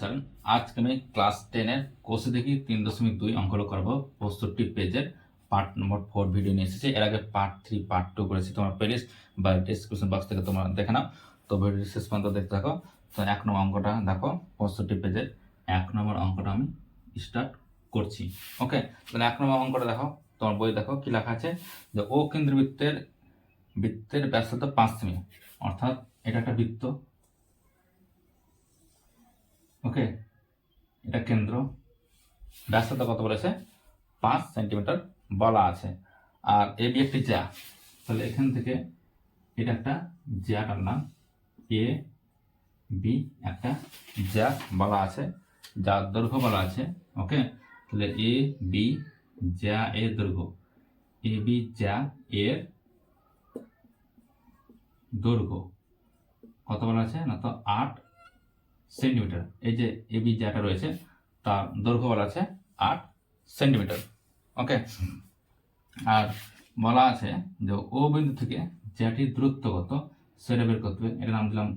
Channel আজকে আমি class টেনের কোর্সে দেখি তিন দশমিক দুই অঙ্কগুলো করব। পঁয়ষট্টি পেজের পার্ট নম্বর ফোর ভিডিও নিয়ে এসেছি। এর আগে পার্ট থ্রি পার্ট টু করেছি তোমার প্লেলিস্ট বা ডিসক্রিপশন বক্স থেকে তোমরা দেখে নাও। তো ভিডিও শেষ পর্যন্ত দেখতে থাকো। তো এক নম্বর অঙ্কটা দেখো পঁয়ষট্টি পেজের এক নম্বর অঙ্কটা আমি স্টার্ট করছি। ওকে তাহলে এক নম্বর অঙ্কটা দেখো, তোমার বই দেখো কি লেখা আছে? যে ও কেন্দ্রবৃত্তের, বৃত্তের ব্যাসার্ধ পাঁচ সেমি। অর্থাৎ এটা একটা বৃত্ত। ওকে, এটা কেন্দ্র। ব্যাসার্ধ কত বলেছে? পাঁচ সেন্টিমিটার বলা আছে। আর এ বি একটি জ্যা। তাহলে এখান থেকে এটা একটা জ্যা টানলাম এ বি একটা জ্যা বলা আছে, যার দৈর্ঘ্য বলা আছে। ওকে, তাহলে এ বি জ্যা এর দৈর্ঘ্য। এ বি জ্যা এর দৈর্ঘ্য। কত বলা আছে? না তো আট সেন্টিমিটার। এই যে এবি যেটা রয়েছে, তার দৈর্ঘ্য বলা আছে আট সেন্টিমিটার। ওকে? আর বলা আছে যে ও বিন্দু থেকে যেটির দূরত্ব কত, সেটা বের করতে হবে। এটা নাম দিলাম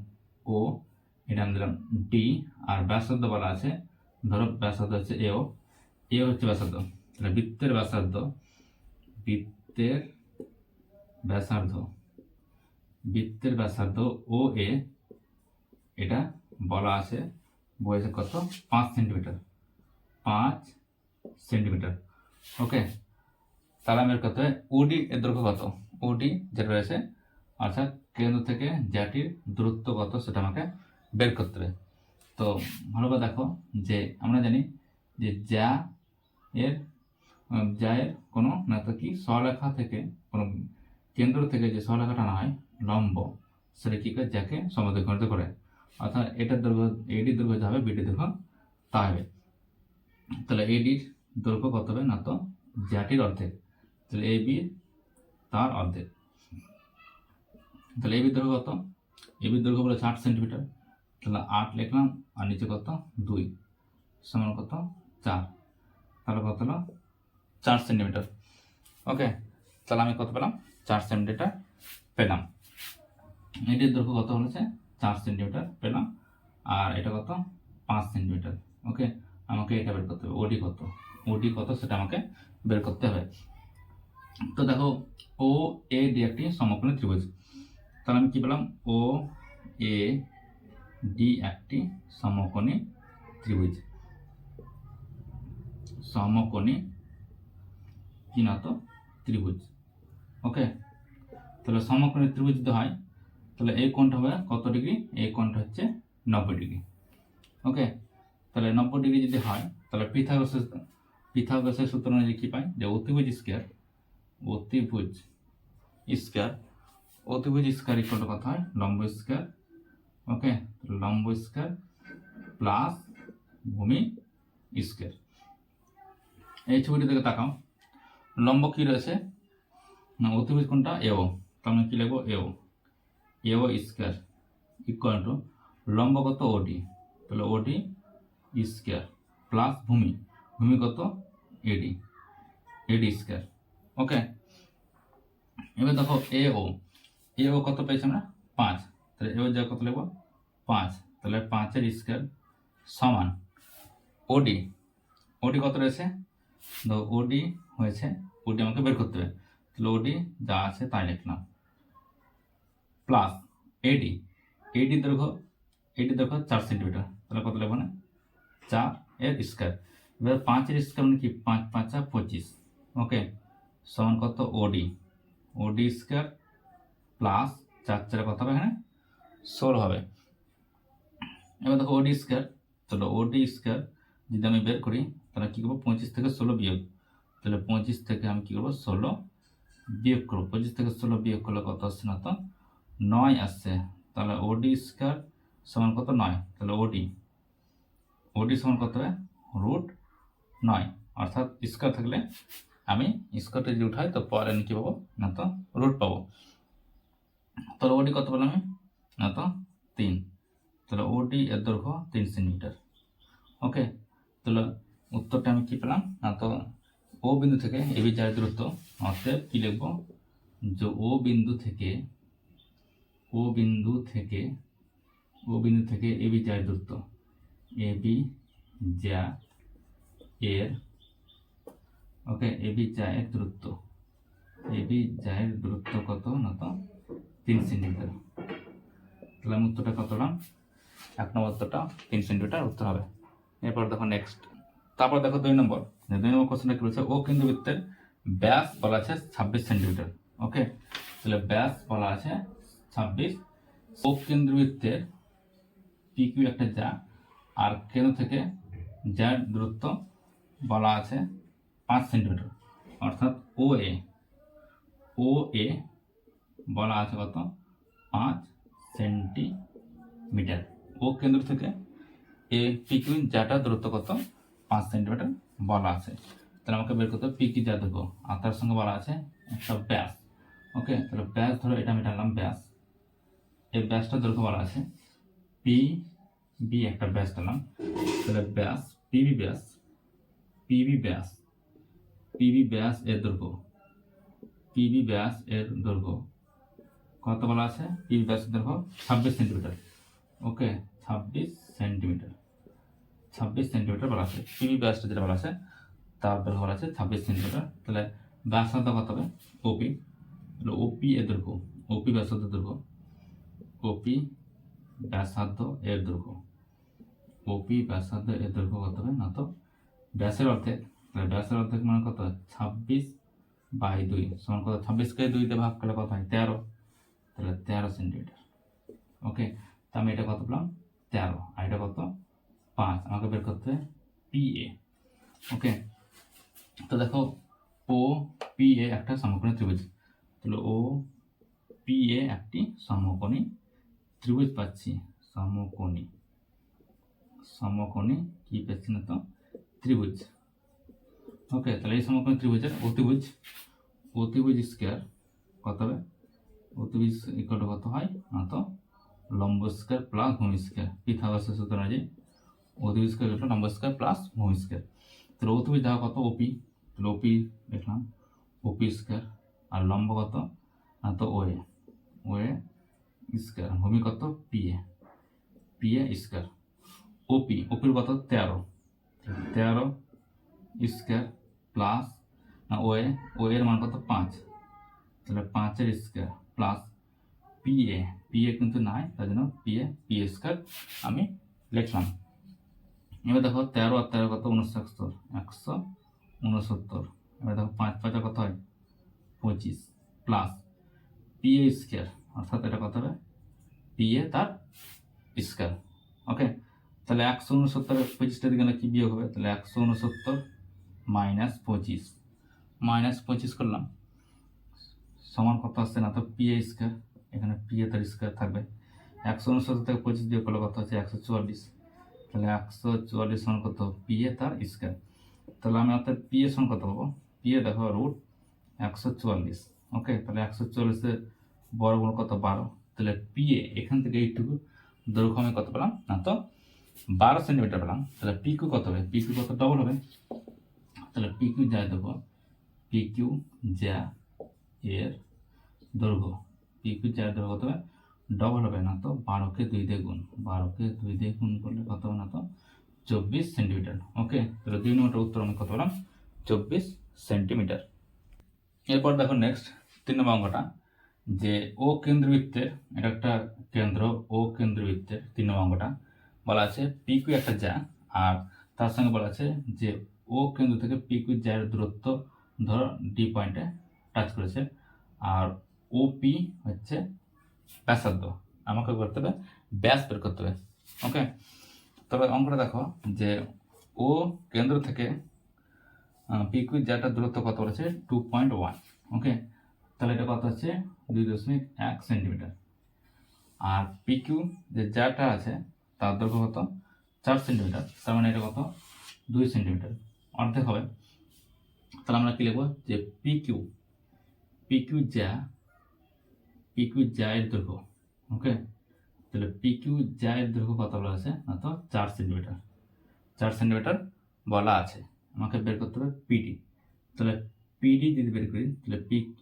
ও এটা নাম দিলাম ডি। আর ব্যাসার্ধ বলা আছে, ধরো ব্যাসার্ধ হচ্ছে এও এ হচ্ছে ব্যাসার্ধ। তাহলে বৃত্তের ব্যাসার্ধ বৃত্তের ব্যাসার্ধ বৃত্তের ব্যাসার্ধ ও এ, এটা বলা আছে, বয়সে কত? পাঁচ সেন্টিমিটার পাঁচ সেন্টিমিটার ওকে আমি কত ওডি এর দৈর্ঘ্য কত? ওডি যেটা রয়েছে অর্থাৎ কেন্দ্র থেকে জ্যাটির দূরত্ব কত সেটা আমাকে বের করতে হবে। তো ভালোভাবে দেখো যে আমরা জানি যে যা এর যা এর কোনো না তো কি স্বলেখা থেকে, কোনো কেন্দ্র থেকে যে স্বলেখা টানা হয় লম্ব, সেটা কী করে? যাকে সমদ্বিখণ্ডিত করে। অর্থাৎ এটার দৈর্ঘ্য এডির দৈর্ঘ্য যা হবে বিডির দৈর্ঘ্য তা হবে। তাহলে এডির দৈর্ঘ্য কত হবে না তো? জ্যাটির অর্ধেক। তাহলে এ বি তার অর্ধেক। তাহলে এ বির দৈর্ঘ্য কত? এ বির দৈর্ঘ্য বলেছে আট সেন্টিমিটার। তাহলে আট লিখলাম, আর নিচে কত? দুই। সমান কত? চার। তাহলে কত হলো? চার সেন্টিমিটার। ওকে, তাহলে আমি কত পেলাম? চার সেন্টিমিটার পেলাম। এটির দৈর্ঘ্য কত হয়েছে চার সেন্টিমিটার পেলাম। আর এটা কত? পাঁচ সেন্টিমিটার। ওকে? আমাকে এটা বের করতে হবে। ওডি কত? ওডি কত? সেটা আমাকে বের করতে হবে। তো দেখো ও এ ডি একটি সমকোণী ত্রিভুজ। তাহলে আমি কী পেলাম? ও এ ডি একটি সমকোণী ত্রিভুজ। সমকোণী কি না তো ত্রিভুজ। ওকে? তাহলে সমকোণী ত্রিভুজ যদি হয় তাহলে এই কোণটা হবে কত ডিগ্রি? এই কোণটা হচ্ছে নব্বই ডিগ্রি। ওকে? তাহলে নব্বই ডিগ্রি যদি হয়, তাহলে পিথাগোরাসের পিথাগোরাসের সূত্র অনুযায়ী কী পাই? যে অতিভুজ স্কোয়ার অতিভুজ স্কোয়ার অতিভুজ স্কোয়ার ইকুয়াল টু কত হয়? লম্ব স্কোয়ার। ওকে? লম্ব স্কোয়ার প্লাস ভূমি স্কোয়ার। এই ছবিটি দিকে তাকাও। লম্ব কী রয়েছে? না, অতিভুজ কোনটা এও তাহলে কী লিখব? এও এও স্কোয়ার ইকুয়াল টু লম্ব কত ওডি তাহলে ওডি স্কোয়ার প্লাস ভূমি ভূমি কত এডি এডি স্কোয়ার ওকে এবার দেখো এ ও এ ও কত পেয়েছি আমরা? পাঁচ, তাহলে এবার যা কত লিখব? পাঁচ, তাহলে পাঁচের স্কোয়ার সমান ওডি ওডি কত রয়েছে? ওডি হয়েছে ওডি আমাকে বের করতে হবে, তাহলে ওডি যা আছে তাই লিখলাম। প্লাস এডি এডি দৈর্ঘ্য এডি দৈর্ঘ্য চার সেন্টিমিটার তাহলে কত লাগবে না? চার এর স্কোয়ার এবার পাঁচের স্কোয়ার মানে কি? পাঁচ, পাঁচা পঁচিশ। ওকে সমান কত? ওডি ওডি স্কোয়ার প্লাস চার, চারে কত হবে এখানে? ষোলো হবে। এবার দেখো ওডি স্কোয়ার তাহলে ওডি স্কোয়ার যদি আমি বের করি, তাহলে কী করব? পঁচিশ থেকে ষোলো বিয়োগ। তাহলে পঁচিশ থেকে আমি কী করব? ষোলো বিয়োগ করব। পঁচিশ থেকে ষোলো বিয়োগ করলে কত আসছে না তো? নয় আসছে। তাহলে ওডি স্কোয়ার সমান কত? নয়। তাহলে ওডি ওডি সমান কত? হবে রুট নয়। অর্থাৎ স্কোয়ার থাকলে আমি স্কোয়ারটা যদি উঠাই, তো পরে আমি কী পাবো? না তো রুট পাবো। তাহলে ওডি কত পেলাম আমি? না তো তিন। তাহলে ওডি এর দৈর্ঘ্য তিন সেন্টিমিটার ওকে তাহলে উত্তরটা আমি কী পেলাম? না তো ও বিন্দু থেকে এবি চার দূরত্ব, অতএব কী লিখব? যে ও বিন্দু থেকে ও বিন্দু থেকে ও বিন্দু থেকে এবি চার দূরত্ব এ বি যা এর, ওকে, এ বি যা এর দূরত্ব এ বি যা এর দূরত্ব কত? না তো তিন সেন্টিমিটার। তাহলে আমি উত্তরটা কত পেলাম এক নম্বর উত্তরটা তিন সেন্টিমিটার উত্তর হবে। এরপর দেখো নেক্সট তারপর দেখো দুই নম্বর। দুই নম্বর কোশ্চেনটা কি বলছে? ও কেন্দ্রবৃত্তের ব্যাস বলা আছে ছাব্বিশ সেন্টিমিটার। ওকে? তাহলে ব্যাস বলা আছে ছাব্বিশ। ও কেন্দ্রবৃত্তের পি কিউ একটা যা, আর কেন্দ্র থেকে যার দূরত্ব বলা আছে পাঁচ সেন্টিমিটার। অর্থাৎ ও এ ও এ বলা আছে কত? পাঁচ সেন্টিমিটার। ও কেন্দ্র থেকে এ পিকিউ যাটা দূরত্ব কত? পাঁচ সেন্টিমিটার বলা আছে। তাহলে আমাকে বের করতে পিকি যা দেখো আর তার সঙ্গে বলা আছে একটা ব্যাস। ওকে তাহলে ব্যাস ধরো, এটা আমি টানলাম ব্যাস। এই ব্যাসটা দৈর্ঘ্য বলা আছে। পি বি একটা ব্যাস টানলাম তাহলে ব্যাস পিবি ব্যাস পিবি ব্যাস পিবি ব্যাস এর দৈর্ঘ্য। পিবি ব্যাস এর দৈর্ঘ্য। কত বলা আছে? পিবি ব্যাস দৈর্ঘ্য ছাব্বিশ সেন্টিমিটার। ওকে, ছাব্বিশ সেন্টিমিটার। ছাব্বিশ সেন্টিমিটার বলা আছে। পিবি ব্যাসটা যেটা বলা আছে, তার দৈর্ঘ্য বলা আছে ছাব্বিশ সেন্টিমিটার। তাহলে ব্যাসার্ধ কত হবে? ওপি তাহলে ওপি এর দৈর্ঘ্য। ওপি ব্যাসার্ধ দৈর্ঘ্য। ওপি ব্যাসার্ধ এর দৈর্ঘ্য। ওপি ব্যাসার্ধ এর দৈর্ঘ্য কত হবে না তো? ব্যাসের অর্ধেক। ব্যাসের অর্ধেক মানে কত ছাব্বিশ বাই দুই সমান কত? ছাব্বিশকে দুইতে ভাগ করলে কত হয়? তেরো। তাহলে তেরো সেন্টিমিটার। ওকে? তা আমি এটা কত পেলাম? তেরো। আর এটা কত? পাঁচ। আমাকে বের করতে হবে পি এ। ওকে? তো দেখো, ও, পি এ একটা সমকোণী ত্রিভুজ। তাহলে ও, পি এ একটি সমকোণী ত্রিভুজ পাচ্ছি সমকোণী। সমকোণী কি পাচ্ছি না তো? ত্রিভুজ। ওকে তাহলে এই সমকোণী ত্রিভুজের অতিভুজ অতিভুজ স্কোয়ার কত হবে? অতিভুজ ইকুয়াল কত হয়? না তো? লম্ব স্কোয়ার প্লাস ভূমি স্কোয়ার পিথাগোরাসের সূত্র অনুযায়ী অতিভুজ স্কোয়ার ইকুয়াল লম্ব স্কোয়ার প্লাস ভূমি স্কোয়ার তাহলে অতিভুজ দেখা কত? ওপি তাহলে ওপি দেখলাম। ওপি স্কোয়ার আর লম্ব কত? না তো ওয়ে ওয়ে স্কোয়ার ভূমি কত পিএ পিএ স্কোয়ার। ওপি ওপির কত তেরো। তেরো স্কোয়ার প্লাস না ওয়ে ও এর মান কত? পাঁচ। তাহলে পাঁচের স্কোয়ার প্লাস পিএ পিএ কিন্তু নাই, তার জন্য পিএ পিএ স্কোয়ার আমি লিখলাম। এবার দেখো তেরো আর তেরো কত? উনসত্তর। একশো উনসত্তর। এবার দেখো পাঁচ পাঁচা কত হয়? পঁচিশ। প্লাস পিএ স্কোয়ার অর্থাৎ এটা কত হবে? পিএ তার স্কোয়ার ওকে তাহলে একশো উনসত্তর পঁচিশটা দিকে কি বিয়োগ হবে? তাহলে একশো উনসত্তর মাইনাস পঁচিশ। মাইনাস পঁচিশ করলাম। সমান কত আসছে না? তো পিএ স্কোয়ার এখানে পিএ তার স্কোয়ার থাকবে। একশো উনসত্তর থেকে পঁচিশ বিয়োগ করলে কত হচ্ছে? একশো চুয়াল্লিশ। তাহলে একশো চুয়াল্লিশ সমান কত? পিএ তার স্কোয়ার তাহলে আমি অর্থাৎ পিএ সমান কত পাবো? পিএ দেখো রুট একশো চুয়াল্লিশ। ওকে তাহলে একশো চুয়াল্লিশের বর্গমূল কত বারো? তাহলে পিএ এখান থেকে এইটুকু দৈর্ঘ্য আমি কত পেলাম? না তো? বারো সেন্টিমিটার পেলাম। তাহলে পি পিকিউ কত হবে? পি পিকিউ কত? ডবল হবে। তাহলে পিকিউ যা দেবো। পিকিউ যা এর দৈর্ঘ্য। পিকিউ যা দৈর্ঘ্য কত হবে? ডবল হবে না তো? বারোকে দুই দিয়ে গুণ। বারোকে দুই দিয়ে গুণ করলে কত হবে না তো? চব্বিশ সেন্টিমিটার ওকে তাহলে দুই নম্বরটা উত্তর আমি কত পেলাম? চব্বিশ সেন্টিমিটার এরপর দেখো নেক্সট তিন নম্বর অঙ্কটা। যে ও কেন্দ্রবৃত্তের, এটা একটা কেন্দ্র ও কেন্দ্রবৃত্তের তিন নম্বর বলা আছে পিকিউ একটা যা, আর তার সঙ্গে বলা আছে যে ও কেন্দ্র থেকে পিকিউ যার দূরত্ব ধরো ডি পয়েন্টে টাচ করেছে, আর ও পি হচ্ছে ব্যাসার্ধ। আমাকে করতে হবে ব্যাস বের করতে হবে ওকে তবে অঙ্কটা দেখো যে ও কেন্দ্র থেকে পিকিউ যাটা দূরত্ব কত বলেছে? টু পয়েন্ট ওয়ান ওকে তাহলে এটা কত হচ্ছে? দুই দশমিক এক সেন্টিমিটার। আর পিকিউ যে যাটা আছে, তার দৈর্ঘ্য কত? চার সেন্টিমিটার। তার মানে এটা কত? দুই সেন্টিমিটার। অর্ধেক হবে। তাহলে আমরা কি লিখব? যে পিকিউ পিকিউ যা পিকিউ যা এর দৈর্ঘ্য। ওকে তাহলে পিকিউ যা দৈর্ঘ্য কত বলা আছে? না তো চার সেন্টিমিটার। চার সেন্টিমিটার বলা আছে। আমাকে বের করতে হবে পিডি তাহলে পিডি যদি বের করি, তাহলে পি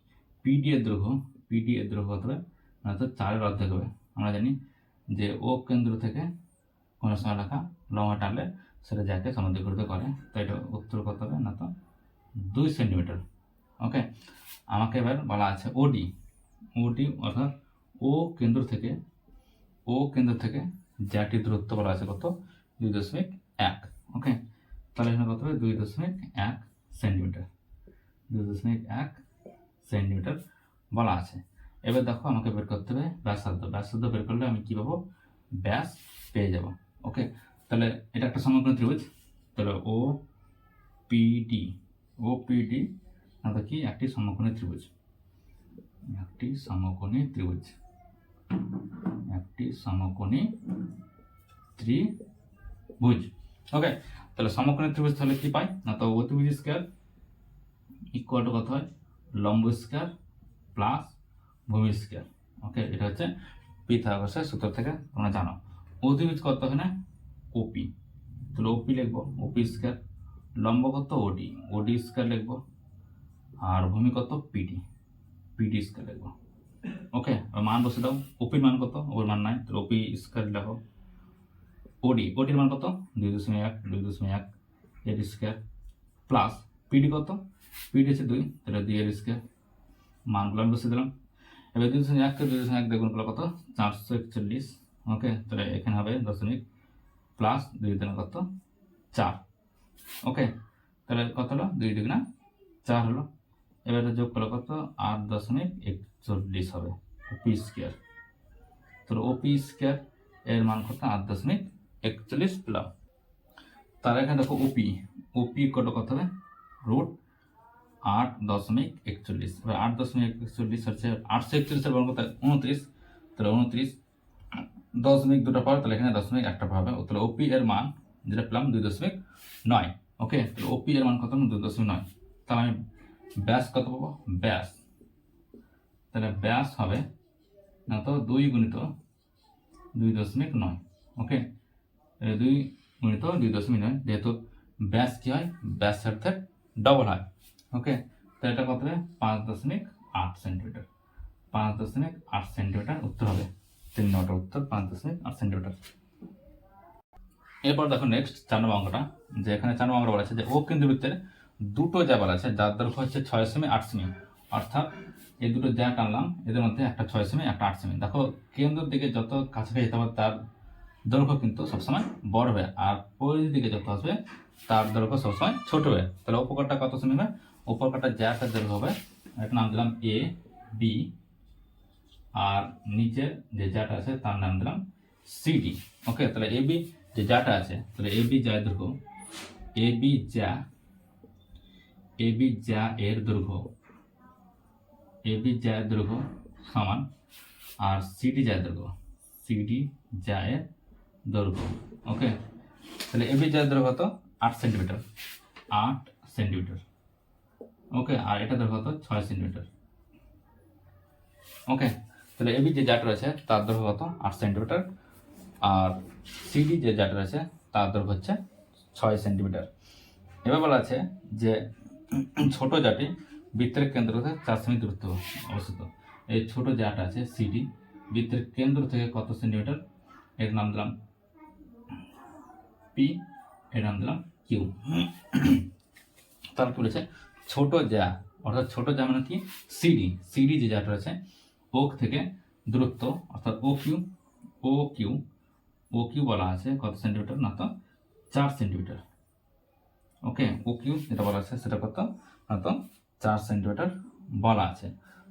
পিডি এর দৈর্ঘ্য পিডি এর দৈর্ঘ্য কত হবে? না তো চারের অর্ধেক হবে। আমরা জানি যে ও কেন্দ্র থেকে কোনো সময় লেখা লম্বা টানলে সেটা যাকে সমদ্বিকৃত করে। তো এটা উত্তর কত হবে? না তো দুই সেন্টিমিটার। ওকে আমাকে এবার বলা আছে ওডি ওডি অর্থাৎ ও কেন্দ্র থেকে ও কেন্দ্র থেকে জ্যাটির দূরত্ব বলা আছে কত? দুই দশমিক এক। ওকে তাহলে এখানে কত হবে? দুই দশমিক এক সেন্টিমিটার। দুই দশমিক এক সেন্টিমিটার। বলা আছে। এবার দেখো আমাকে বের করতে হবে ব্যাসার্ধ। ব্যাসার্ধ বের করলে আমি কী পাবো? ব্যাস পেয়ে যাব। ওকে? তাহলে এটা একটা সমগ্র ত্রিভুজ। তাহলে ও পিডি ও পিডি তো কি? একটি সমকোণী ত্রিভুজ। একটি সমকোণী ত্রিভুজ। একটি সমকোণী ত্রিভুজ। ওকে? তাহলে সমকোণী ত্রিভুজ তাহলে কি পাই? না তো অতিভুজ স্কোয়ার। ইকুয়াল টু কত হয়? লম্ব স্কোয়ার প্লাস ভূমি স্কোয়ার ওকে এটা হচ্ছে পিথাগোরাসের সূত্র থেকে তোমরা জানো। অতিভুজ কত এখানে ওপি তাহলে ওপি লিখব ওপি স্কোয়ার লম্ব কত? ওডি ওডি স্কোয়ার লিখব, আর ভূমি কত? পিডি পিডি স্কোয়ার লিখব ওকে মান বসে দাও ওপির মান কত? ওর মান নাই, তাহলে ওপি স্কোয়ার লেখো। ওডি ওডির মান কত? দুই দশমিক এক, দুই দশমিক এক এর square plus P D? P D দুই, তাহলে দুই এর স্কোয়ার মানগুলো আমি বসে দিলাম। এবার দুই দশমিক এককে দুই দশমিক এক দেখুন কত? চারশো একচল্লিশ। ওকে, তাহলে এখানে হবে দশমিক প্লাস দুই দিন কত? চার। ওকে, তাহলে কত হলো? দুই দুগুণা চার হলো। এবারে যোগ করলে কত? আট দশমিক একচল্লিশ হবে। পি স্কোয়ার তাহলে ও পি স্কোয়ার এর মান কত? আট দশমিক একচল্লিশ পেলাম। তার এখানে দেখো ওপি ওপি কত কত হবে? রুট আট দশমিক একচল্লিশ। এবার আট দশমিক একচল্লিশ হচ্ছে আটশো একচল্লিশের মান কত উনত্রিশ। তাহলে উনত্রিশ, দশমিক দুটো পাওয়ার, তাহলে এখানে দশমিক একটা পাবে তাহলে ওপি এর মান যেটা পেলাম দুই দশমিক নয়। ওকে, তাহলে ওপি এর মান কত দুই দশমিক নয়। তাহলে আমি ব্যাস কত পাবো? ব্যাস। তাহলে ব্যাস হবে না তো দুই গুণিত দুই দশমিক নয়। ওকে দুই গুণিত দুই দশমিক নয়। যেহেতু ব্যাস কি হয়? ব্যাস অর্থের ডবল হয়। ওকে তো এটা কত হবে? পাঁচ দশমিক আট সেন্টিমিটার পাঁচ দশমিক আট সেন্টিমিটার উত্তর হবে। তিন নম্বরটা উত্তর, পাঁচ দশমিক আট সেন্টিমিটার এরপর দেখো নেক্সট চার নম্বর অঙ্কটা, যে এখানে চার নম্বর বলা আছে যে ও কেন্দ্রবৃত্তের দুটো যা বলা আছে, যার দৈর্ঘ্য হচ্ছে ছয় সেমি আট সেমি। অর্থাৎ এই দুটো যা টানলাম, এদের মধ্যে একটা ছয় সেমি একটা আট সেমি। দেখো, কেন্দ্রের দিকে যত কাছাকাছি যেতে হবে তার দৈর্ঘ্য কিন্তু সবসময় বড় হবে, আর পরিধির দিকে যত আসবে, তার দৈর্ঘ্য সবসময় ছোট হবে। তাহলে উপকারটা কত সেমি হবে উপকারটা জ্যাটা দৈর্ঘ্য হবে একটা নাম দিলাম এ বি আর নিচের যে জ্যাটা আছে তার নাম দিলাম সিডি ওকে তাহলে এ বি যে জ্যাটা আছে, তাহলে এ বি যা দৈর্ঘ্য এ বি যা এ বি যা এর দৈর্ঘ্য এ বি যা এর দৈর্ঘ্য সমান, আর সিডি যা এর দৈর্ঘ্য সিডি যা এর দৈর্ঘ্য ওকে তাহলে এ বি যা দৈর্ঘ্য কত? আট সেন্টিমিটার আট সেন্টিমিটার। ওকে, আর এটা দৈর্ঘ্য কত? ছয় সেন্টিমিটার ওকে, তাহলে এবি যে জাট রয়েছে, তার দৈর্ঘ্য কত? আট সেন্টিমিটার আর সিডি যে জাট রয়েছে, তার দৈর্ঘ্য হচ্ছে ছয় সেন্টিমিটার এবার বলা আছে যে ছোট জাটি বৃত্তের কেন্দ্র থেকে চার সেমি দূরত্ব অবস্থিত। এই ছোট জাট আছে সিডি বৃত্তের কেন্দ্র থেকে কত সেন্টিমিটার এর নাম দিলাম পি এর নাম দিলাম কিউ তারপর বলেছে? ছোট যা, অর্থাৎ ছোট যা মানে কি? সিডি সিডি যে জাট রয়েছে, ওক থেকে দূরত্ব, অর্থাৎ O Q O Q O Q বলা আছে, কত সেন্টিমিটার? না তো, চার সেন্টিমিটার। ওকে ও কিউ যেটা বলা আছে সেটা কত? না তো, চার সেন্টিমিটার বলা আছে।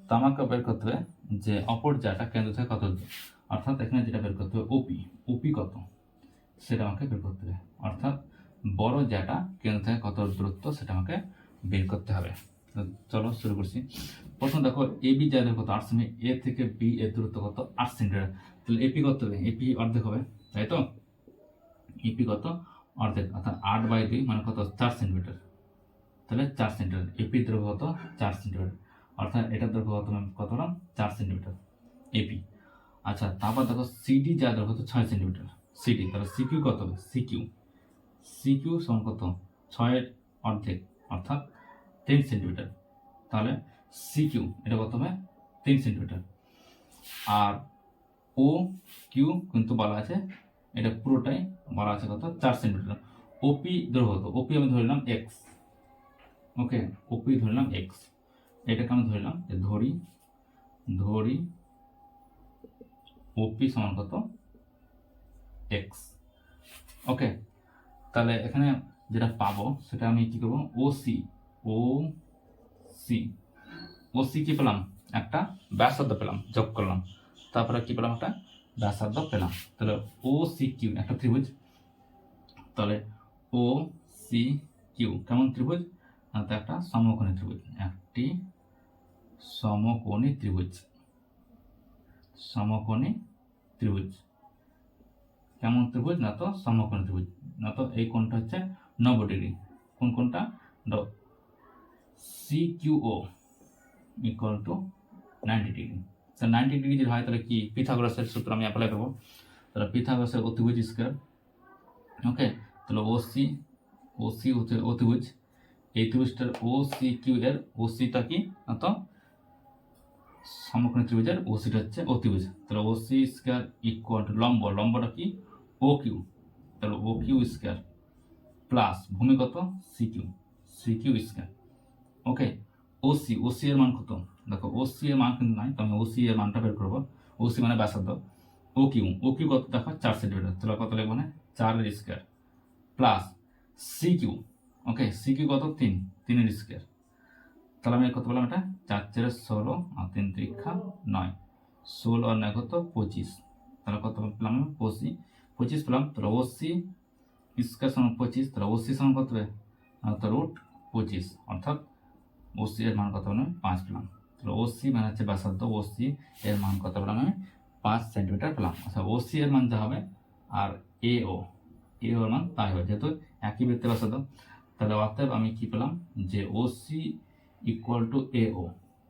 তো আমাকে বের করতে হবে যে অপর জাটা কেন্দ্র থেকে কত অর্থাৎ এখানে যেটা বের করতে হবে, ওপি। ওপি কত? সেটা আমাকে বের করতে হবে। অর্থাৎ বড় জাটা কেন্দ্র থেকে কত দূরত্ব, সেটা আমাকে বের করতে হবে। চলো শুরু করছি। প্রথম দেখো এ বি জায়গা কত? আট সেমি এ থেকে বি এর দূরত্ব কত? আট সেন্টিমিটার তাহলে এপি কত? হবে এপি অর্ধেক হবে, তাই তো? এপি কত? অর্ধেক। অর্থাৎ আট বাই দুই মানে কত? চার সেন্টিমিটার। তাহলে চার সেন্টিমিটার। এপি দৈর্ঘ্য কত? চার সেন্টিমিটার। অর্থাৎ এটার দৈর্ঘ্য কত কত হলাম? চার সেন্টিমিটার। এপি আচ্ছা তারপর দেখো সিডি যা দৈর্ঘ্য কত? ছয় সেন্টিমিটার। সিডি তাহলে সিকিউ কত হবে? সিকিউ সিকিউ সমান কত? ছয়ের অর্ধেক। অর্থাৎ তিন সেন্টিমিটার। তাহলে সিকিউ এটা কত হবে তিন সেন্টিমিটার। আর ও কিউ কিন্তু বলা আছে, এটা পুরোটাই বলা আছে কত? চার সেন্টিমিটার। ওপি দৈর্ঘ্য কত? ওপি আমি ধরলাম এক্স ওকে ওপি ধরলাম এক্স এটাকে আমি ধরলাম যে ধরি ধরি ওপি সমান কত? এক্স ওকে তাহলে এখানে যেটা পাবো, সেটা আমি কি করব? O C O C. O C কি পেলাম? একটা ব্যাসার্ধ পেলাম, যোগ করলাম। তারপরে কি পেলাম একটা? ব্যাসার্ধ পেলাম। তাহলে ও সি কিউ, একটা ত্রিভুজ। তাহলে ও সি কিউ, কেমন ত্রিভুজ? না, তো একটা সমকোণী ত্রিভুজ। একটি সমকোণী ত্রিভুজ। সমকোণী ত্রিভুজ। কেমন ত্রিভুজ? না, তো সমকোণী ত্রিভুজ। না, তো এই কোণটা হচ্ছে নব্বই ডিগ্রি। কোন কোনটা C Q O equal to ninety degree তো নাইনটি ডিগ্রি যদি হয়, তাহলে কি? পিথাগোরাসের সূত্র আমি অ্যাপ্লাই করব। তাহলে পিথাগোরাসের অতিভুজ স্কোয়ার ওকে তাহলে ও সি ও সি হচ্ছে অতিভুজ। এই ত্রিভুজটার ও সি এর ও সিটা কি? না তো? সমকোণী ত্রিভুজের ও সিটা হচ্ছে অতিভুজ। তাহলে ও সি স্কোয়ার ইকুয়াল লম্ব। লম্বটা কি? ও কিউ তাহলে ও কিউ স্কোয়ার প্লাস ভূমি কত C Q C okay O C O C এর মান কত? দেখো ও সি এর মান কিন্তু নাই, তো আমি ও সি এর মানটা বের করব। ও সি মানে ব্যাসার্ধ। ও কিউ ও কিউ কত? দেখো, চার সেন্টিমিটার তাহলে কত লিখব না চারের square plus C Q okay C Q কত? তিন তিনের স্কোয়ার তাহলে আমি কত বললাম এটা? চার চারে ষোলো আর তিন ত্রিক্ষা নয়। ষোলো আর নয় কত? পঁচিশ। তাহলে কত পেলাম পঁচিশ। পঁচিশ পেলাম, তাহলে ও সি স্কোয়ার সমান পঁচিশ, তাহলে ও সি সমান কত হবে? তো রুট পঁচিশ। অর্থাৎ ও সি এর মান কত পেলাম পাঁচ পেলাম। তাহলে ও সি মানে হচ্ছে ব্যাসার্ধ ও সি এর মান কত পেলাম আমি? পাঁচ সেন্টিমিটার পেলাম। আচ্ছা ও সি এর মান যা হবে, আর এ ও এ ওর মান তাই হবে। যেহেতু একই বৃত্তের ব্যাসার্ধ, তাহলে অতএব আমি কি পেলাম? যে O C equal to A O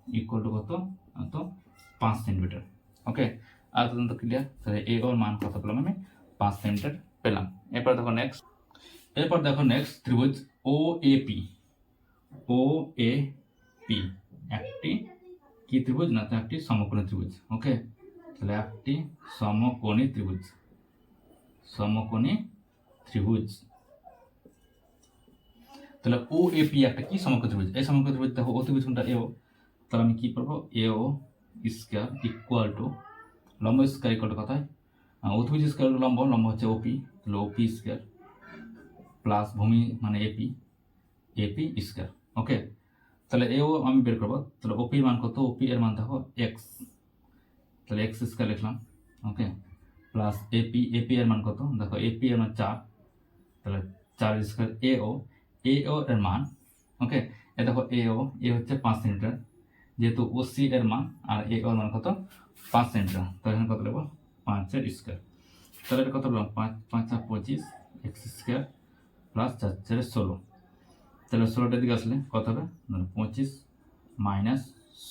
equal to কত? তো পাঁচ সেন্টিমিটার। ওকে আর পর্যন্ত ক্লিয়ার তাহলে এ ওর মান কত পেলাম আমি? পাঁচ সেন্টিমিটার পেলাম। এরপর দেখো নেক্সট এরপর দেখো নেক্সট ত্রিভুজ ও A P O, A, P. একটি কি ত্রিভুজ? না, তো একটি সমকোণী ত্রিভুজ। ওকে? তাহলে একটি সমকোণী ত্রিভুজ। সমকোণী ত্রিভুজ। তাহলে ও, এ, পি একটা কি সমকোণী ত্রিভুজ? এই সমকোণী ত্রিভুজ, দেখো অতিভুজ কোনটা? এও তাহলে আমি কি করব? A O square equal to লম্ব স্কোয়ার ইকুয়াল টু কথায়? অতিভুজ স্কোয়ার লম্ব লম্ব হচ্ছে ওপি তাহলে ওপি স্কোয়ার প্লাস ভূমি মানে এপি এপি স্কোয়ার। ওকে তাহলে এও আমি বের করব। তাহলে ওপি মান কত? ওপি এর মান দেখো এক্স তাহলে এক্স স্কোয়ার লিখলাম। ওকে প্লাস এপি এপি এর মান কত? দেখো এপি এর মান চার। তাহলে চার স্কোয়ার এ ও এ ও এর মান ওকে এ দেখো এ ও এ হচ্ছে পাঁচ সেন্টিমিটার যেহেতু ও সি এর মান, আর এ ওর মান কত? পাঁচ সেন্টিমিটার তো এখানে কত নেব পাঁচের স্কোয়ার তাহলে কত বললাম পাঁচ পাঁচ আর পঁচিশ এক্স স্কোয়ার প্লাস চার, চারে ষোলো। তাহলে ষোলোটার দিকে আসলে কত হবে? পঁচিশ মাইনাস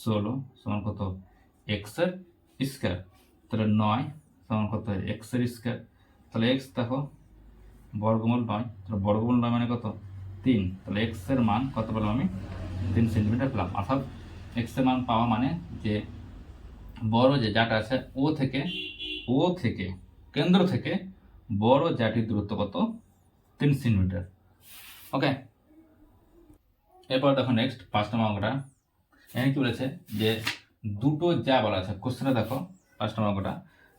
ষোলো সমান কত এক্সের স্কোয়ার। তাহলে নয় সমান কত এক্সের স্কোয়ার। তাহলে এক্স দেখো বর্গমূল নয় তাহলে বর্গমূল নয় মানে কত? তিন। তাহলে এক্সের মান কত পেলাম আমি? তিন সেন্টিমিটার পেলাম। অর্থাৎ এক্সের মান পাওয়া মানে যে বড় যে জাটা আছে, ও থেকে ও থেকে, কেন্দ্র থেকে বড় জাটির দূরত্ব কত? তিন সেন্টিমিটার। ওকে এরপর দেখো নেক্সট পাঁচ নম্বর অঙ্কটা। এখানে কি বলেছে? যে দুটো যা বলা আছে কোশ্চেনে দেখো পাঁচ নম্বর অঙ্কটা,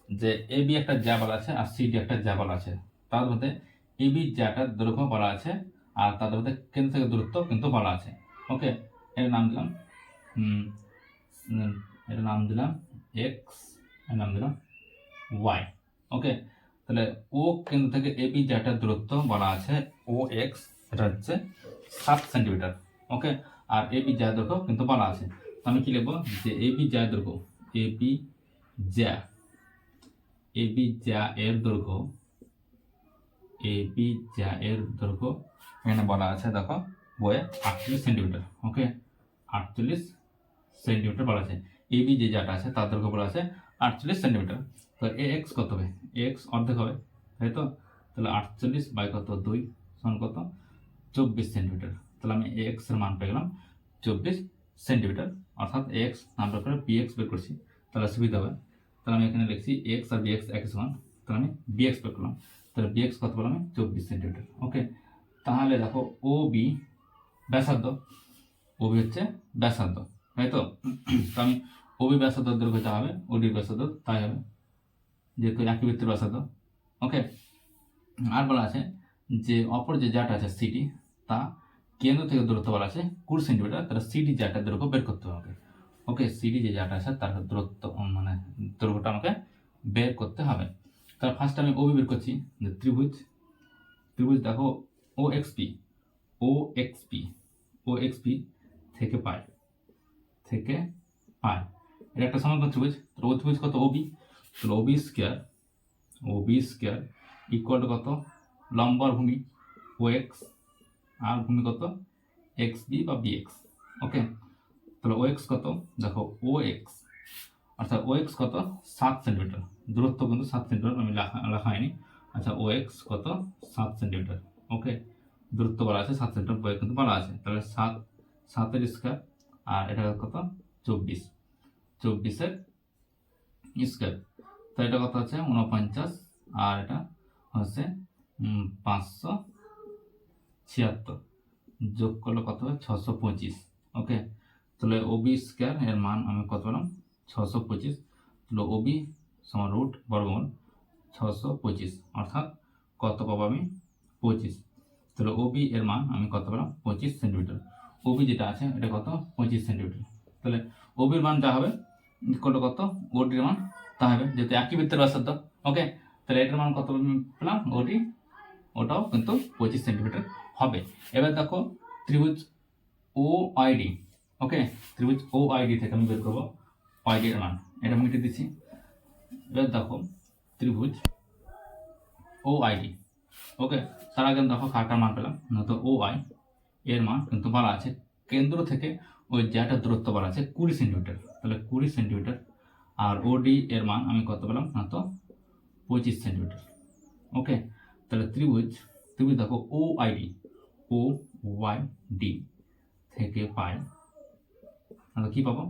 যে এ বি একটা যা বলা আছে আর সি ডি একটা যা বলা আছে। তার মধ্যে এ বি জাটার দৈর্ঘ্য বলা আছে আর তাদের মধ্যে কেন্দ্র থেকে দূরত্ব কিন্তু বলা আছে। ওকে এর নাম দিলাম এর নাম দিলাম এক্সের নাম দিলাম ওয়াই ওকে তাহলে ও কেন্দ্র থেকে এ বি জাটার দূরত্ব বলা আছে ও এক্স এটা হচ্ছে সাত centimetre okay R A B জ্যা দৈর্ঘ্য কিন্তু বলা আছে। তো আমি কি লিখব? যে এ বি জ্যা দৈর্ঘ্য এ বি জ্যা এ বি জ্যা এর দৈর্ঘ্য এ বি জ্যা এর দৈর্ঘ্য এখানে বলা আছে দেখো, বইয়ে আটচল্লিশ সেন্টিমিটার ওকে আটচল্লিশ সেন্টিমিটার বলা আছে। এ বি যে জাটা আছে, তার দৈর্ঘ্য বলা আছে আটচল্লিশ সেন্টিমিটার তো এ এক্স কত হবে? এক্স অর্ধেক হবে, তাই তো? তাহলে আটচল্লিশ বাই কত? দুই সমান কত? চব্বিশ সেন্টিমিটার তাহলে আমি এক্সের মান পেয়ে গেলাম চব্বিশ সেন্টিমিটার অর্থাৎ এক্স নাম্বার করে বি এক্স বের করছি। তাহলে সুবিধা হবে। তাহলে আমি এখানে লিখছি এক্স আর বি এক্স একই সমান। তাহলে আমি বিএক্স বের করলাম। তাহলে বিএক্স কত বললাম আমি? চব্বিশ সেন্টিমিটার ওকে তাহলে দেখো ও বি ব্যাসার্ধ। ও বি হচ্ছে ব্যাসার্ধ, তাই তো? তো আমি ও বি ব্যাসার্ধ দৈর্ঘ্য যা হবে ওডির ব্যাসার্ধ তাই হবে। যেহেতু একই বৃত্তের ব্যাসার্ধ। ওকে আর বলা আছে যে অপর যে জাট আছে সিটি তা কেন্দ্র থেকে দূরত্ব বলা আছে, কুড়ি সেন্টিমিটার তাহলে সিডি জাটার দৈর্ঘ্য বের করতে হবে। ওকে সিডি যে জাটা আছে, তার দূরত্ব মানে দৈর্ঘ্যটা আমাকে বের করতে হবে। তাহলে ফার্স্ট আমি ওবি বের করছি, যে ত্রিভুজ ত্রিভুজ দেখো O X P O X P O X P থেকে পাই থেকে পাই। এটা একটা সমান্তরাল ত্রিভুজ তো ও ত্রিভুজ কত? ওবি তাহলে O B square O B square equal কত? লম্বার ভূমি ও এক্স আর ভূমি কত? এক্স বি বা বি এক্স ওকে তাহলে ও এক্স কত? দেখো ও এক্স অর্থাৎ ও এক্স কত? সাত সেন্টিমিটার দূরত্ব কিন্তু সাত সেন্টিমিটার আমি লেখা হয়নি। আচ্ছা ও এক্স কত? সাত সেন্টিমিটার ওকে দূরত্ব বলা আছে, সাত সেন্টিমিটার বই কিন্তু বলা আছে। তাহলে সাত, সাতের স্কোয়ার আর এটা কত? চব্বিশ, চব্বিশের স্কোয়ার তো এটা কত হচ্ছে উনপঞ্চাশ, আর এটা হচ্ছে পাঁচশো ছিয়াত্তর। যোগ করলে কত হবে ছশো পঁচিশ। ওকে? তাহলে ওবি স্কোয়ার এর মান আমি কত পেলাম? ছশো পঁচিশ। তাহলে ওবি সমান রুট বর্গমূল ছশো পঁচিশ। অর্থাৎ কত পাবো আমি? পঁচিশ। তাহলে ওবি এর মান আমি কত পেলাম? পঁচিশ সেন্টিমিটার। ওবি যেটা আছে, এটা কত? পঁচিশ সেন্টিমিটার। তাহলে ওবির মান যা হবে কত? কত ওটির মান তা হবে, যেহেতু একই বৃত্তের ব্যাসার্ধ। ওকে? তাহলে এটার মান কত পেলাম? ওটি ওটাও কিন্তু পঁচিশ সেন্টিমিটার। হবে। এবার দেখো, ত্রিভুজ ও আইডি ওকে ত্রিভুজ ও আইডি থেকে আমি বের করব আইডি এর মান। এটা আমি দিচ্ছি। এবার দেখো, ত্রিভুজ ও আইডি ওকে তার আগে দেখো কাটার মান পেলাম, নয়তো ও আই এর মান কিন্তু বলা আছে। কেন্দ্র থেকে ওই যেটা দূরত্ব বলা আছে, কুড়ি সেন্টিমিটার। তাহলে কুড়ি সেন্টিমিটার আর ওডি এর মান আমি কত পেলাম না তো পঁচিশ সেন্টিমিটার ওকে তাহলে ত্রিভুজ ত্রিভুজ দেখো O I D O Y D থেকে পাই। তাহলে কী পাবো?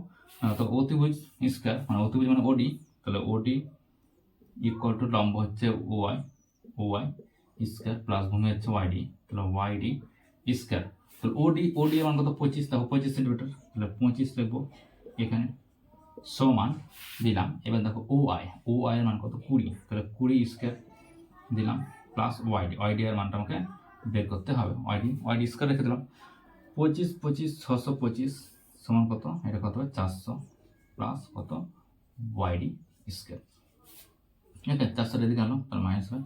তো অতিভুজ স্কোয়ার মানে অতিভুজ মানে ওডি। তাহলে ওডি ইকুয়াল টু লম্ব হচ্ছে ওয়াই ওয়াই স্কোয়ার প্লাস ভূমি হচ্ছে ওয়াইডি তাহলে ওয়াইডি স্কোয়ার। তাহলে ওডি ওডি মান কত? পঁচিশ। দেখো, পঁচিশ সেন্টিমিটার। তাহলে পঁচিশ লিখব এখানে সমান দিলাম। এবার দেখো ও আই ও আই এর মান কত? কুড়ি। তাহলে কুড়ি স্কোয়ার দিলাম প্লাস ওয়াইডি ওয়াইডি এর মানটা আমাকে বের করতে হবে। ওয়াইডি ওয়াইডি স্কোয়ার রেখে দিলাম। পঁচিশ পঁচিশ, ছশো পঁচিশ সমান কত? এটা কত? হবে চারশো প্লাস কত? ওয়াইডি স্কোয়ার আছে চারশো এদিকে আলো তাহলে মাইনাস হয়।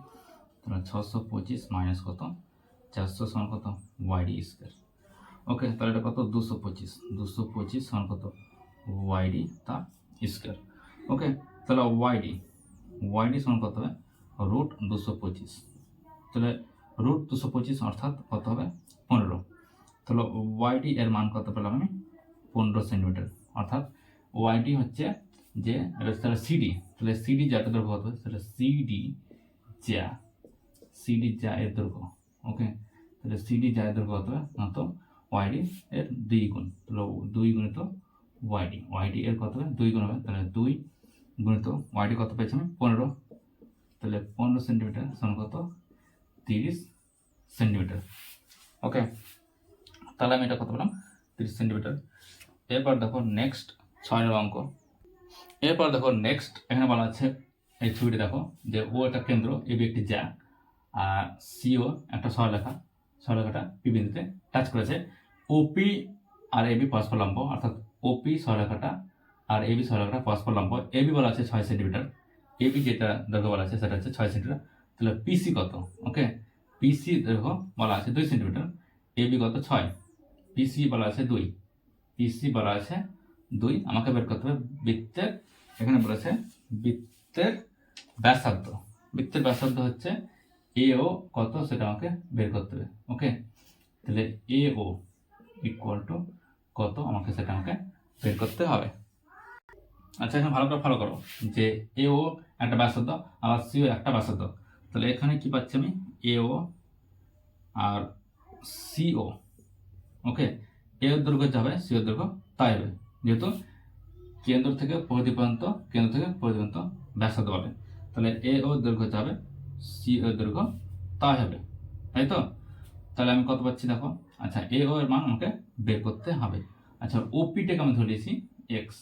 তাহলে ছশো পঁচিশ মাইনাস কত? চারশো সমান কত? ওয়াইডি স্কোয়ার ওকে তাহলে এটা কত? দুশো পঁচিশ। দুশো পঁচিশ সমান কত? ওয়াইডি তার স্কোয়ার ওকে তাহলে ওয়াইডি ওয়াইডি সমান কত হবে? রুট দুশো পঁচিশ। তাহলে রুট দুশো পঁচিশ অর্থাৎ কত হবে পনেরো। তাহলে ওয়াইডি এর মান কত পেলাম আমি? পনেরো সেন্টিমিটার অর্থাৎ ওয়াইডি হচ্ছে যে, তাহলে সিডি তাহলে সিডি যাটা দৈর্ঘ্য হবে তাহলে সিডি যা সিডি যা এর দৈর্ঘ্য। ওকে তাহলে সিডি যা এর দৈর্ঘ্য হবে না তো ওয়াইডি এর দুই গুণ। তাহলে দুই গুণিত ওয়াইডি ওয়াইডি এর কত হবে? দুই গুণ হবে। তাহলে দুই গুণিত ওয়াইডি কত পেয়েছি আমি? পনেরো। তাহলে পনেরো সেন্টিমিটার সমান কত? তিরিশ সেন্টিমিটার। ওকে তাহলে আমি এটা কত পেলাম তিরিশ সেন্টিমিটার। এরপর দেখো নেক্সট ছয় নম্বর অঙ্ক। এরপর দেখো নেক্সট এখানে বলা আছে এই ছবিটি দেখো যে ও একটা কেন্দ্র, এ বি একটি জ্যা আর সিও একটা সরলেখা সরলেখাটা পি বিন্দুতে টাচ করেছে। ওপি আর এবি পরস্পর লম্ব, অর্থাৎ ওপি সরলেখাটা আর এবি সরলেখাটা পরস্পর লম্ব। এবি বলা আছে ছয় সেন্টিমিটার। এবি যেটা দৈর্ঘ্য বলা আছে সেটা হচ্ছে ছয় সেন্টিমিটার। তাহলে পিসি কত? ওকে পিসি দৈর্ঘ্য বলা আছে দুই সেন্টিমিটার এবি কত? ছয়। পিসি বলা আছে দুই। পিসি বলা আছে দুই। আমাকে বের করতে হবে বৃত্তের। এখানে বলেছে বৃত্তের ব্যাসার্ধ। বৃত্তের ব্যাসার্ধ হচ্ছে এ ও কত? সেটা আমাকে বের করতে হবে। ওকে তাহলে এ ও ইকুয়াল টু কত? আমাকে সেটা আমাকে বের করতে হবে। আচ্ছা এখানে ভালো করে ফলো করো যে এ ও একটা ব্যাসার্ধ, আবার সিও একটা ব্যাসার্ধ। তাহলে এখানে কি পাচ্ছি আমি? এ ও আর সিও ওকে এর দৈর্ঘ্য যা হবে সিও দৈর্ঘ্য তাই হবে। যেহেতু কেন্দ্র থেকে পরিধি পর্যন্ত কেন্দ্র থেকে পরিধি পর্যন্ত ব্যাসার্ধ বলে তাহলে এ ও দৈর্ঘ্য হবে সি ও দৈর্ঘ্য তাই হবে। তাই তো? তাহলে আমি কত পাচ্ছি দেখো? আচ্ছা এ ও এর মান আমাকে বের করতে হবে। আচ্ছা ওপিটাকে আমি ধরেছি এক্স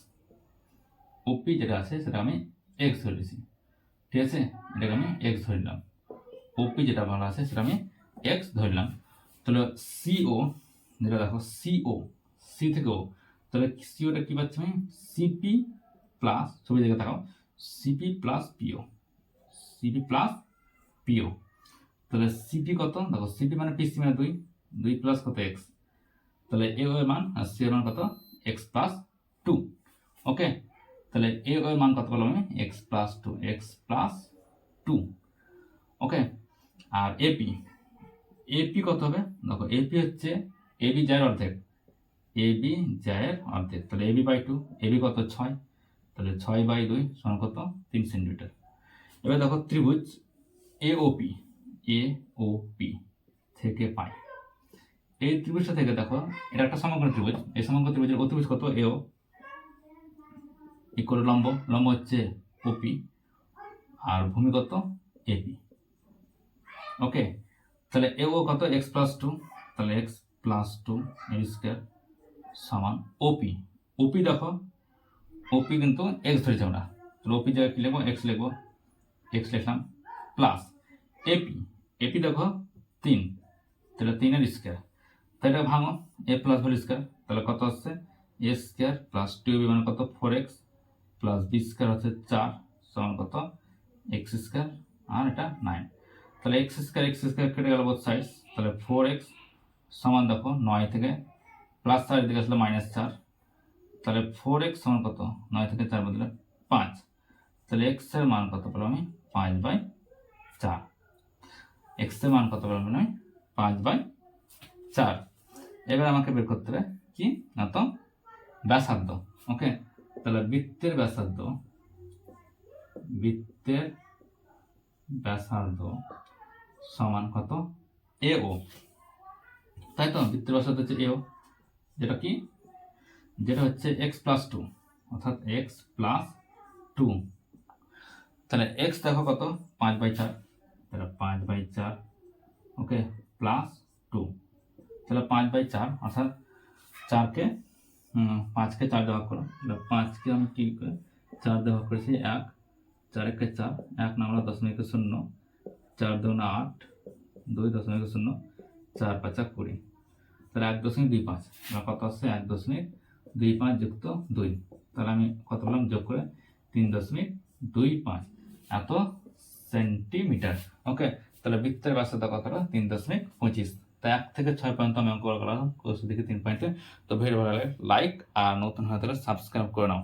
ওপি যেটা আছে, সেটা আমি এক্স ধরেছি ঠিক আছে? এটাকে আমি এক্স ধরলাম। ওপি যেটা ভালো আছে, সেটা আমি এক্স ধরলাম। তাহলে সিও যেটা দেখো সিও সি থেকে ও তাহলে সিওটা কি পাচ্ছি আমি? সিপি প্লাস ছবি দেখে থাকাও C P plus P O C P plus P O তাহলে সিপি কত? দেখো সিপি মানে পিসি মানে দুই। দুই প্লাস কত এক্স তাহলে এ মান আর সি এর মান কত? এক্স প্লাস টু ওকে তাহলে এ ও এর মান কত পেলাম আমি? X plus two X plus two okay আর এপি এপি কত হবে? দেখো এপি হচ্ছে এবি যায় অর্ধেক এবি যায় অর্ধেক, তাহলে এবি বাই টু এবি কত? ছয়, তাহলে ছয় বাই দুই সমান কত? তিন সেন্টিমিটার এবার দেখো ত্রিভুজ এ O P A O P থেকে পাই। এই ত্রিভুজটা থেকে দেখো, এটা একটা সমগ্র ত্রিভুজ, এই সমগ্র ত্রিভুজের অতিভুজ কত? এও ইকুয়াল লম্ব লম্ব হচ্ছে ওপি আর ভূমি কত এপি ওকে তাহলে এও কত? এক্স প্লাস টু তাহলে X plus two A square সমান ওপি ওপি দেখো ওপি কিন্তু এক্স ধরেছি আমরা। তাহলে ওপি জায়গায় কী লিখব? এক্স লিখব। এক্স লিখলাম প্লাস এপি এপি দেখো, তিন। তাহলে তিনের স্কোয়ার তাহলে এটা ভাঙো এ প্লাস হোল স্কোয়ার তাহলে কত আসছে? এ স্কোয়ার প্লাস টু মানে কত? Four X plus B square হচ্ছে চার, সমান কত? এক্স স্কোয়ার আর এটা নাইন তাহলে এক্স স্কোয়ার এক্স স্কোয়ার কেটে গেল বোথ সাইডস তাহলে ফোর এক্স সমান দেখো নয় থেকে প্লাস চার দিকে আসলে মাইনাস চার, তাহলে ফোর এক্স সমান কত? নয় থেকে চার বদলে পাঁচ। তাহলে এক্সের মান কত পেলাম আমি? পাঁচ বাই চার। এক্সের মান কত পেলাম আমি? পাঁচ বাই চার। এবার আমাকে বের করতে হবে কি? না তো? ব্যাসার্ধ। ওকে তাহলে বৃত্তের ব্যাসার্ধ বৃত্তের ব্যাসার্ধ সমান কত? এ ও তাই তো? বৃত্তের ব্যাসার্ধ হচ্ছে এ ও যেটা কি? যেটা হচ্ছে এক্স প্লাস টু অর্থাৎ এক্স প্লাস টু তাহলে এক্স দেখো কত? পাঁচ বাই চার। তাহলে পাঁচ বাই চার ওকে প্লাস টু তাহলে পাঁচ বাই চার, অর্থাৎ চারকে পাঁচকে চার দেওয়া করো তাহলে পাঁচকে আমি কি চার দেওয়া করেছি? এক চার, একে চার এক নামলা দশমিক শূন্য, চার দুগুণ আট, দুই দশমিক শূন্য, চার পাঁচা কুড়ি। তাহলে এক দশমিক দুই পাঁচ, এবার কত আসছে? এক দশমিক দুই পাঁচ যুক্ত দুই। তাহলে আমি কত বললাম যোগ করে তিন দশমিক দুই পাঁচ। এত সেন্টিমিটার। ওকে? তাহলে বৃত্তের ব্যাসার্ধ কত হলো? তিন দশমিক পঁচিশ। তা এক থেকে ছয় পর্যন্ত আমি অঙ্ক করলাম কোর্স দেখি তিন পয়েন্টে। তো ভিডিও ভালো লাগে লাইক আর নতুন হয়ে থাকলে সাবস্ক্রাইব করে নাও।